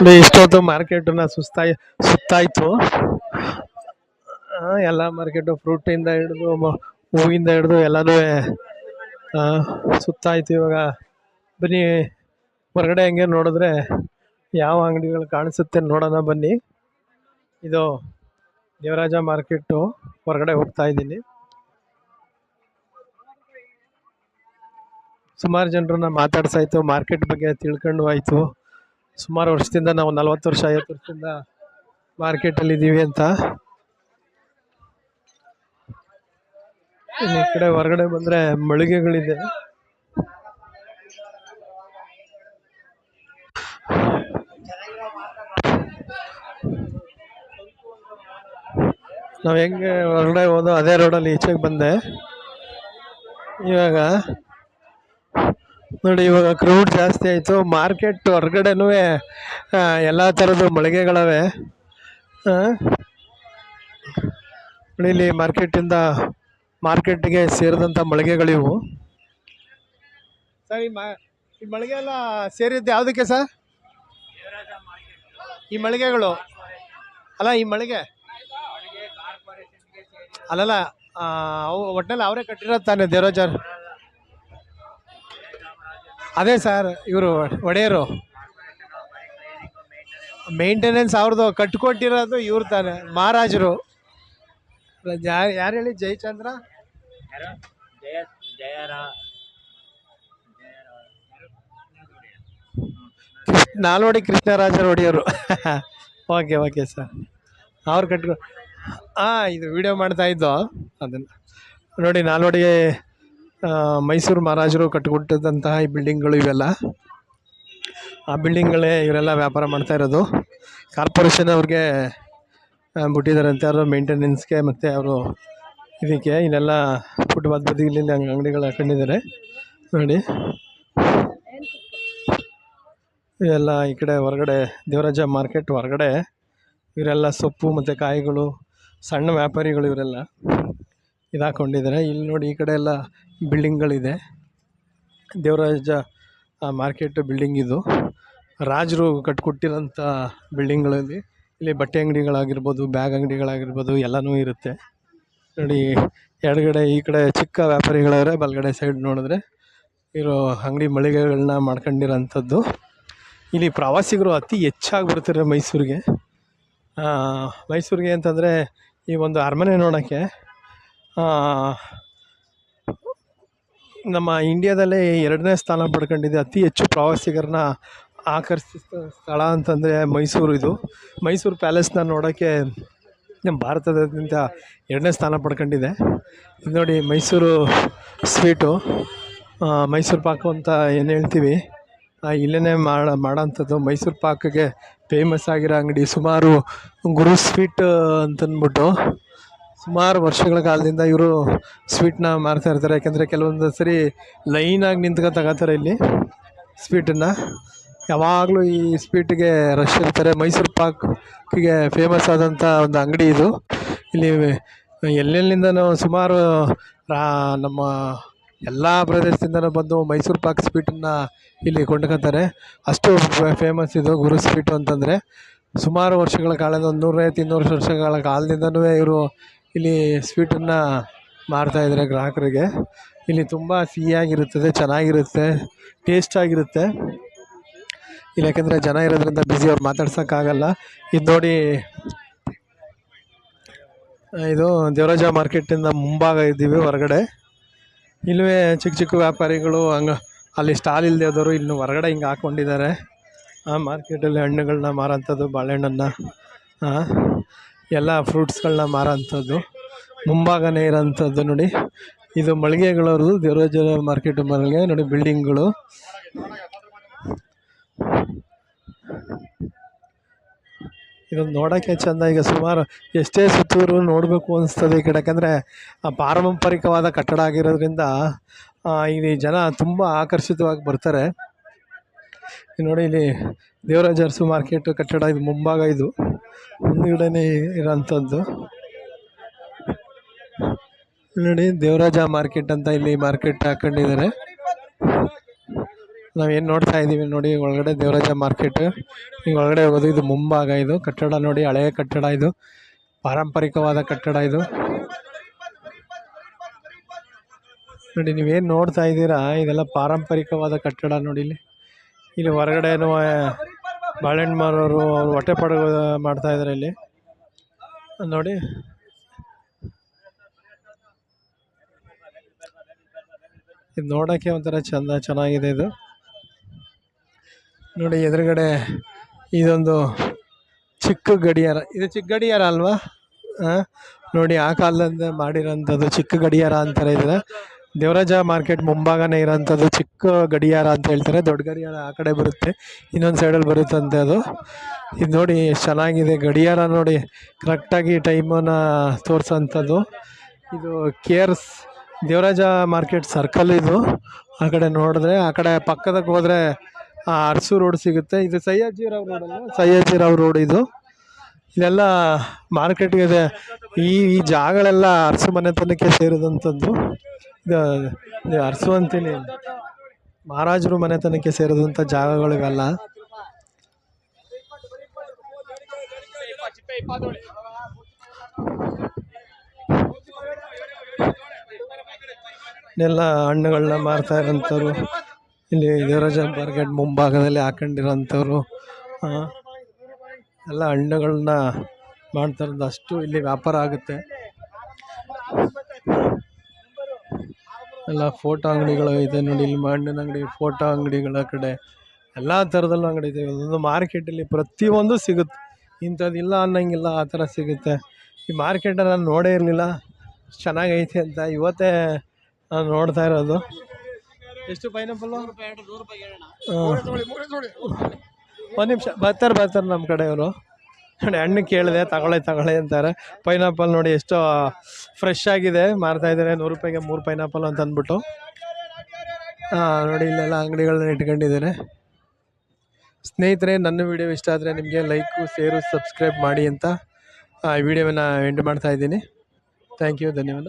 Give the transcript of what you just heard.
ಇಷ್ಟೊತ್ತು ಮಾರ್ಕೆಟನ್ನ ಸುಸ್ತಾಯ್, ಸುತ್ತಾಯ್ತು. ಎಲ್ಲ ಮಾರ್ಕೆಟು ಫ್ರೂಟಿಂದ ಹಿಡಿದು ಹೂವಿಂದ ಹಿಡಿದು ಎಲ್ಲನೂ ಸುತ್ತಾಯ್ತು ಇವಾಗ. ಬನ್ನಿ, ಹೊರಗಡೆ ಹೆಂಗೆ ನೋಡಿದ್ರೆ ಯಾವ ಅಂಗಡಿಗಳು ಕಾಣಿಸುತ್ತೆ ನೋಡೋಣ ಬನ್ನಿ. ಇದು ದೇವರಾಜ ಮಾರ್ಕೆಟು ಹೊರಗಡೆ ಹೋಗ್ತಾ ಇದ್ದೀನಿ. ಸುಮಾರು ಜನರನ್ನ ಮಾತಾಡ್ಸಾಯ್ತು ಮಾರ್ಕೆಟ್ ಬಗ್ಗೆ ತಿಳ್ಕೊಂಡು ಆಯ್ತು ಸುಮಾರು ವರ್ಷದಿಂದ ನಾವು ನಲ್ವತ್ತು ವರ್ಷ ಐವತ್ತು ವರ್ಷದಿಂದ ಮಾರ್ಕೆಟಲ್ಲಿ ಇದ್ದೀವಿ ಅಂತ. ಈ ಕಡೆ ಹೊರಗಡೆ ಬಂದ್ರೆ ಮಳಿಗೆಗಳಿದೆ. ನಾವು ಹೆಂಗೆ ಹೊರಗಡೆ ಹೋದೋ ಅದೇ ರೋಡಲ್ಲಿ ಈಚೆಗೆ ಬಂದೆ. ಇವಾಗ ನೋಡಿ, ಇವಾಗ ಕ್ರೌಡ್ ಜಾಸ್ತಿ ಆಯಿತು. ಮಾರ್ಕೆಟ್ ಹೊರಗಡೆನೂ ಎಲ್ಲ ಥರದ್ದು ಮಳಿಗೆಗಳವೆ. ಇಲ್ಲಿ ಮಾರ್ಕೆಟಿಂದ ಮಾರ್ಕೆಟ್ಗೆ ಸೇರಿದಂಥ ಮಳಿಗೆಗಳಿವು. ಸರ್, ಈ ಈ ಮಳಿಗೆ ಎಲ್ಲ ಸೇರಿದ್ದು ಯಾವುದಕ್ಕೆ ಸರ್? ಈ ಮಳಿಗೆಗಳು. ಅಲ್ಲ, ಈ ಮಳಿಗೆ. ಅಲ್ಲಲ್ಲ ಒಟ್ಟಿನಲ್ಲಿ ಅವರೇ ಕಟ್ಟಿರೋದು ತಾನೆ ದೇವರಾಜರ್ ಅದೇ ಸರ್ ಇವರು ಒಡೆಯರು. ಮೇಂಟೆನೆನ್ಸ್ ಅವ್ರದ್ದು ಕಟ್ಕೊಟ್ಟಿರೋದು ಇವ್ರು ತಾನೆ ಮಹಾರಾಜರು. ಯಾರು ಯಾರು ಹೇಳಿ? ಜಯಚಂದ್ರ? ನಾಲ್ವಡಿ ಕೃಷ್ಣರಾಜರು ಒಡೆಯರು. ಓಕೆ ಓಕೆ ಸರ್ ಅವ್ರು ಕಟ್ಕೊ ಹಾಂ ಇದು ವಿಡಿಯೋ ಮಾಡ್ತಾ ಇದ್ದೋ? ಅದನ್ನು. ನೋಡಿ ನಾಲ್ವಡಿ ಮೈಸೂರು ಮಹಾರಾಜರು ಕಟ್ಟಿಕೊಟ್ಟಿದ್ದಂತಹ ಈ ಬಿಲ್ಡಿಂಗ್ಗಳು ಇವೆಲ್ಲ. ಆ ಬಿಲ್ಡಿಂಗ್ಗಳೇ ಇವರೆಲ್ಲ ವ್ಯಾಪಾರ ಮಾಡ್ತಾ ಇರೋದು. ಕಾರ್ಪೊರೇಷನ್ ಅವ್ರಿಗೆ ಬಿಟ್ಟಿದ್ದಾರೆ ಬಿಟ್ಟಿದ್ದಾರಂತೆ ಅವರು ಮೇಂಟೆನೆನ್ಸ್ಗೆ ಮತ್ತು ಅವರು ಇದಕ್ಕೆ ಇಲ್ಲೆಲ್ಲ ಫುಟ್ಪಾತ್ ಹಂಗೆ ಅಂಗಡಿಗಳು ಹಾಕೊಂಡಿದ್ದಾರೆ. ನೋಡಿ. ಇವೆಲ್ಲ ಈ ಕಡೆ ಹೊರಗಡೆ, ದೇವರಾಜ ಮಾರ್ಕೆಟ್ ಹೊರಗಡೆ. ಇವರೆಲ್ಲ ಸೊಪ್ಪು ಮತ್ತು ಕಾಯಿಗಳು, ಸಣ್ಣ ವ್ಯಾಪಾರಿಗಳು ಇವರೆಲ್ಲ. ಇದು ಇಲ್ಲಿ ನೋಡಿ ಈ ಕಡೆ ಎಲ್ಲ ಬಿಲ್ಡಿಂಗ್ಗಳಿದೆ. ದೇವರಾಜ ಮಾರ್ಕೆಟ್ ಬಿಲ್ಡಿಂಗ್ ಇದು. ರಾಜರು ಕಟ್ಕೊಟ್ಟಿರೋಂಥ ಬಿಲ್ಡಿಂಗ್ಗಳಲ್ಲಿ ಇಲ್ಲಿ ಬಟ್ಟೆ ಅಂಗಡಿಗಳಾಗಿರ್ಬೋದು, ಬ್ಯಾಗ್ ಅಂಗಡಿಗಳಾಗಿರ್ಬೋದು ಎಲ್ಲನೂ ಇರುತ್ತೆ. ನೋಡಿ, ಎಡಗಡೆ ಈ ಕಡೆ ಚಿಕ್ಕ ವ್ಯಾಪಾರಿಗಳಾದ್ರೆ, ಬಲಗಡೆ ಸೈಡ್ ನೋಡಿದ್ರೆ ಇರೋ ಅಂಗಡಿ ಮಳಿಗೆಗಳನ್ನ ಮಾಡ್ಕೊಂಡಿರೋಂಥದ್ದು. ಇಲ್ಲಿ ಪ್ರವಾಸಿಗರು ಅತಿ ಹೆಚ್ಚಾಗಿ ಬರ್ತಾರೆ ಮೈಸೂರಿಗೆ ಮೈಸೂರಿಗೆ ಅಂತಂದರೆ ಈ ಒಂದು ಅರಮನೆ ನೋಡೋಕ್ಕೆ ನಮ್ಮ ಇಂಡಿಯಾದಲ್ಲೇ ಎರಡನೇ ಸ್ಥಾನ ಪಡ್ಕೊಂಡಿದೆ ಅತಿ ಹೆಚ್ಚು ಪ್ರವಾಸಿಗರನ್ನ ಆಕರ್ಷಿಸ ಸ್ಥಳ ಅಂತಂದರೆ ಮೈಸೂರು ಇದು. ಮೈಸೂರು ಪ್ಯಾಲೇಸ್ನ ನೋಡೋಕ್ಕೆ ನಮ್ಮ ಭಾರತದಾದ್ಯಂತ ಎರಡನೇ ಸ್ಥಾನ ಪಡ್ಕೊಂಡಿದೆ. ಇದು ನೋಡಿ ಮೈಸೂರು ಸ್ವೀಟು. ಮೈಸೂರು ಪಾಕು ಅಂತ ಏನು ಹೇಳ್ತೀವಿ? ಇಲ್ಲೇ ಮಾಡೋ, ಮಾಡೋಂಥದ್ದು. ಮೈಸೂರು ಪಾಕಿಗೆ ಫೇಮಸ್ ಆಗಿರೋ ಅಂಗಡಿ ಸುಮಾರು ಗುರು ಸ್ವೀಟ್ ಅಂತಂದ್ಬಿಟ್ಟು ಸುಮಾರು ವರ್ಷಗಳ ಕಾಲದಿಂದ ಇವರು ಸ್ವೀಟ್ನ ಮಾರ್ತಾ ಇರ್ತಾರೆ. ಯಾಕೆಂದರೆ ಕೆಲವೊಂದು ಸರಿ ಲೈನಾಗಿ ನಿಂತ್ಕೊಂಡು ತಗೋತಾರೆ ಇಲ್ಲಿ ಸ್ವೀಟನ್ನು ಯಾವಾಗಲೂ ಈ ಸ್ವೀಟಿಗೆ ರಶ್ ಇರ್ತಾರೆ. ಮೈಸೂರು ಪಾಕ್ಗೆ ಫೇಮಸ್ ಆದಂಥ ಒಂದು ಅಂಗಡಿ ಇದು. ಇಲ್ಲಿ ಎಲ್ಲೆಲ್ಲಿಂದನೂ ಸುಮಾರು, ರಾ- ನಮ್ಮ ಎಲ್ಲ ಪ್ರದೇಶದಿಂದನೂ ಬಂದು ಮೈಸೂರು ಪಾಕ್ ಸ್ವೀಟನ್ನು ಇಲ್ಲಿ ಕೊಂಡ್ಕೊತಾರೆ. ಅಷ್ಟು ಫೇಮಸ್ ಇದು ಗುರು ಸ್ವೀಟು ಅಂತಂದರೆ. ಸುಮಾರು ವರ್ಷಗಳ ಕಾಲದ ಒಂದು ನೂರೈವತ್ತು ಇನ್ನೂರು ವರ್ಷಗಳ ಕಾಲದಿಂದನೂ ಇವರು ಇಲ್ಲಿ ಸ್ವೀಟನ್ನು ಮಾರ್ತಾಯಿದ್ದಾರೆ ಗ್ರಾಹಕರಿಗೆ. ಇಲ್ಲಿ ತುಂಬ ಸಿಹಿಯಾಗಿರುತ್ತದೆ, ಚೆನ್ನಾಗಿರುತ್ತೆ, ಟೇಸ್ಟಾಗಿರುತ್ತೆ. ಇಲ್ಲಿ ಯಾಕೆಂದರೆ ಜನ ಇರೋದ್ರಿಂದ ಬ್ಯುಸಿ ಅವ್ರು ಮಾತಾಡ್ಸೋಕ್ಕಾಗಲ್ಲ. ಇದು ನೋಡಿ, ಇದು ದೇವರಾಜ ಮಾರ್ಕೆಟಿಂದ ಮುಂಭಾಗ ಇದ್ದೀವಿ ಹೊರಗಡೆ. ಇಲ್ಲವೇ ಚಿಕ್ಕ ಚಿಕ್ಕ ವ್ಯಾಪಾರಿಗಳು ಹಂಗೆ, ಅಲ್ಲಿ ಸ್ಟಾಲ್ ಇಲ್ಲದೆ ಇದ್ದವರು ಇಲ್ಲಿ ಹೊರಗಡೆ ಹಿಂಗೆ ಹಾಕ್ಕೊಂಡಿದ್ದಾರೆ ಆ ಮಾರ್ಕೆಟಲ್ಲಿ ಹಣ್ಣುಗಳನ್ನ ಮಾರೋಂಥದ್ದು ಬಾಳೆಹಣ್ಣನ್ನು. ಎಲ್ಲ ಫ್ರೂಟ್ಸ್ಗಳನ್ನ ಮಾರೋಂಥದ್ದು. ಮುಂಭಾಗನೇ ಇರೋಂಥದ್ದು ನೋಡಿ. ಇದು ಮಳಿಗೆಗಳವ್ರದ್ದು ದೇವರಾಜ ಮಾರ್ಕೆಟ್ ಮಳಿಗೆ, ನೋಡಿ ಬಿಲ್ಡಿಂಗ್ಗಳು. ಇದೊಂದು ನೋಡೋಕ್ಕೆ ಚೆಂದ. ಈಗ ಸುಮಾರು ಎಷ್ಟೇ ಸುತ್ತೂರು ನೋಡಬೇಕು ಅನಿಸ್ತದೆ ಈ ಕಡೆ ಯಾಕಂದರೆ, ಆ ಪಾರಂಪರಿಕವಾದ ಕಟ್ಟಡ ಆಗಿರೋದ್ರಿಂದ ಇಲ್ಲಿ ಜನ ತುಂಬ ಆಕರ್ಷಿತವಾಗಿ ಬರ್ತಾರೆ. ನೋಡಿ ಇಲ್ಲಿ ದೇವರಾಜ ಅರಸು ಮಾರ್ಕೆಟ್ ಕಟ್ಟಡ ಇದು ಮುಂಭಾಗ ಇದು. ಮುಂದುಗಡೆನೇ ಇರೋಂಥದ್ದು. ನೋಡಿ ದೇವರಾಜ ಮಾರ್ಕೆಟ್ ಅಂತ ಇಲ್ಲಿ ಮಾರ್ಕೆಟ್ ಹಾಕೊಂಡಿದ್ದಾರೆ. ನಾವೇನು ನೋಡ್ತಾ ಇದ್ದೀವಿ ನೋಡಿ, ಒಳಗಡೆ ದೇವರಾಜ ಮಾರ್ಕೆಟ್. ಈಗ ಒಳಗಡೆ ಹೋಗೋದು ಇದು ಮುಂಭಾಗ ಇದು. ಕಟ್ಟಡ ನೋಡಿ ಹಳೆಯ ಕಟ್ಟಡ ಇದು. ಪಾರಂಪರಿಕವಾದ ಕಟ್ಟಡ ಇದು. ನೋಡಿ, ನೀವೇನು ನೋಡ್ತಾ ಇದ್ದೀರಾ ಇದೆಲ್ಲ ಪಾರಂಪರಿಕವಾದ ಕಟ್ಟಡ ನೋಡಿ ಇಲ್ಲಿ. ಇಲ್ಲಿ ಹೊರಗಡೆನೂ ಬಾಳೆಹಣ್ಣು ಮಾರೋರು ಅವ್ರು ಮಾಡ್ತಾ ಇದ್ದಾರೆ ಇಲ್ಲಿ. ನೋಡಿ. ಇದು ನೋಡೋಕ್ಕೆ ಒಂಥರ ಚೆಂದ, ಚೆನ್ನಾಗಿದೆ ಇದು. ನೋಡಿ, ಎದುರುಗಡೆ ಇದೊಂದು ಚಿಕ್ಕ ಗಡಿಯಾರ. ಇದು ಚಿಕ್ಕ ಗಡಿಯಾರ ಅಲ್ವಾ? ನೋಡಿ, ಆ ಕಾಲದಿಂದ ಮಾಡಿರೋಂಥದ್ದು ಚಿಕ್ಕ ಗಡಿಯಾರ ಅಂತಾರೆ ಇದನ್ನ ದೇವರಾಜ ಮಾರ್ಕೆಟ್ ಮುಂಭಾಗನೇ ಇರೋಂಥದ್ದು ಚಿಕ್ಕ ಗಡಿಯಾರ ಅಂತ ಹೇಳ್ತಾರೆ. ದೊಡ್ಡ ಗಡಿಯಾರ ಆ ಕಡೆ ಬರುತ್ತೆ. ಇನ್ನೊಂದು ಸೈಡಲ್ಲಿ ಬರುತ್ತಂತೆ ಅದು. ಇದು ನೋಡಿ ಚೆನ್ನಾಗಿದೆ. ಗಡಿಯಾರ ನೋಡಿ ಕರೆಕ್ಟಾಗಿ ಟೈಮನ್ನು ತೋರಿಸೋಂಥದ್ದು. ಇದು ಕೇರ್ಸ್ ದೇವರಾಜ ಮಾರ್ಕೆಟ್ ಸರ್ಕಲ್ ಇದು. ಆ ಕಡೆ ನೋಡಿದ್ರೆ, ಆ ಕಡೆ ಪಕ್ಕದಕ್ಕೆ ಹೋದರೆ ಅರಸು ರೋಡ್ ಸಿಗುತ್ತೆ. ಇದು ಸಯ್ಯಾಜಿರಾವ್ ರೋಡ್ ಅಲ್ಲ ಸಯ್ಯಾಜಿರಾವ್ ರೋಡ್ ಇದು. ಇದೆಲ್ಲ ಮಾರ್ಕೆಟ್ಗಿದೆ ಇದೆ. ಈ ಈ ಜಾಗಗಳೆಲ್ಲ ಅರಸು ಮನೆತನಕ್ಕೆ ಸೇರಿದಂಥದ್ದು. ಇದು ಅಂತೀನಿ ಮಹಾರಾಜರು ಮನೆತನಕ್ಕೆ ಸೇರಿದಂಥ ಜಾಗಗಳು ಇವೆಲ್ಲ ಎಲ್ಲ ಹಣ್ಣುಗಳನ್ನ ಮಾರ್ತಾ ಇರೋಂಥವ್ರು. ಇಲ್ಲಿ ದೇವರಾಜ ಮಾರ್ಕೆಟ್ ಮುಂಭಾಗದಲ್ಲಿ ಹಾಕೊಂಡಿರೋಂಥವ್ರು. ಎಲ್ಲ ಹಣ್ಣುಗಳನ್ನ ಮಾಡ್ತಾ ಇರೋದು ಅಷ್ಟು ಇಲ್ಲಿ ವ್ಯಾಪಾರ ಆಗುತ್ತೆ. ಎಲ್ಲ ಫೋಟೋ ಅಂಗಡಿಗಳು ಇದೆ ನೋಡಿ ಇಲ್ಲಿ ಹಣ್ಣಿನ ಅಂಗಡಿ ಫೋಟೋ ಅಂಗಡಿಗಳ ಕಡೆ. ಎಲ್ಲ ಥರದಲ್ಲೂ ಅಂಗಡಿ ಇದೆ. ಒಂದು ಮಾರ್ಕೆಟಲ್ಲಿ ಪ್ರತಿಯೊಂದು ಸಿಗುತ್ತೆ. ಇಂಥದ್ದಿಲ್ಲ ಅನ್ನಂಗಿಲ್ಲ ಆ ಥರ ಸಿಗುತ್ತೆ. ಈ ಮಾರ್ಕೆಟನ್ನು ನಾನು ನೋಡೇ ಇರಲಿಲ್ಲ. ಚೆನ್ನಾಗೈತೆ ಅಂತ ಇವತ್ತೇ ನಾನು ನೋಡ್ತಾ ಇರೋದು. ಎಷ್ಟು ಪೈನಾಪಲ್ಲು ಒಂದು ನಿಮಿಷ ಬರ್ತಾರೆ ಬರ್ತಾರೆ ನಮ್ಮ ಕಡೆಯವರು. ನೋಡಿ ಹಣ್ಣು ಕೇಳಿದೆ, ತಗೊಳ್ಳಿ ತಗೊಳ್ಳಿ ಅಂತಾರೆ. ಪೈನಾಪಲ್ ನೋಡಿ ಎಷ್ಟು ಫ್ರೆಶ್ ಆಗಿದೆ. ಮಾರ್ತಾ ಇದ್ದಾರೆ, ನೂರು ರೂಪಾಯಿಗೆ ಮೂರು ಪೈನಾಪಲ್ ಅಂತ ಅಂದ್ಬಿಟ್ಟು. ಹಾಂ ನೋಡಿ ಇಲ್ಲೆಲ್ಲ ಅಂಗಡಿಗಳನ್ನ ಇಟ್ಕೊಂಡಿದ್ದಾರೆ. ಸ್ನೇಹಿತರೆ, ನನ್ನ ವಿಡಿಯೋ ಇಷ್ಟ ಆದರೆ ನಿಮಗೆ ಲೈಕು ಸೇರು ಸಬ್ಸ್ಕ್ರೈಬ್ ಮಾಡಿ ಅಂತ ಈ ವಿಡಿಯೋವನ್ನು ಎಂಡ್ ಮಾಡ್ತಾ ಇದ್ದೀನಿ. ಥ್ಯಾಂಕ್ ಯು ಧನ್ಯವಾದ.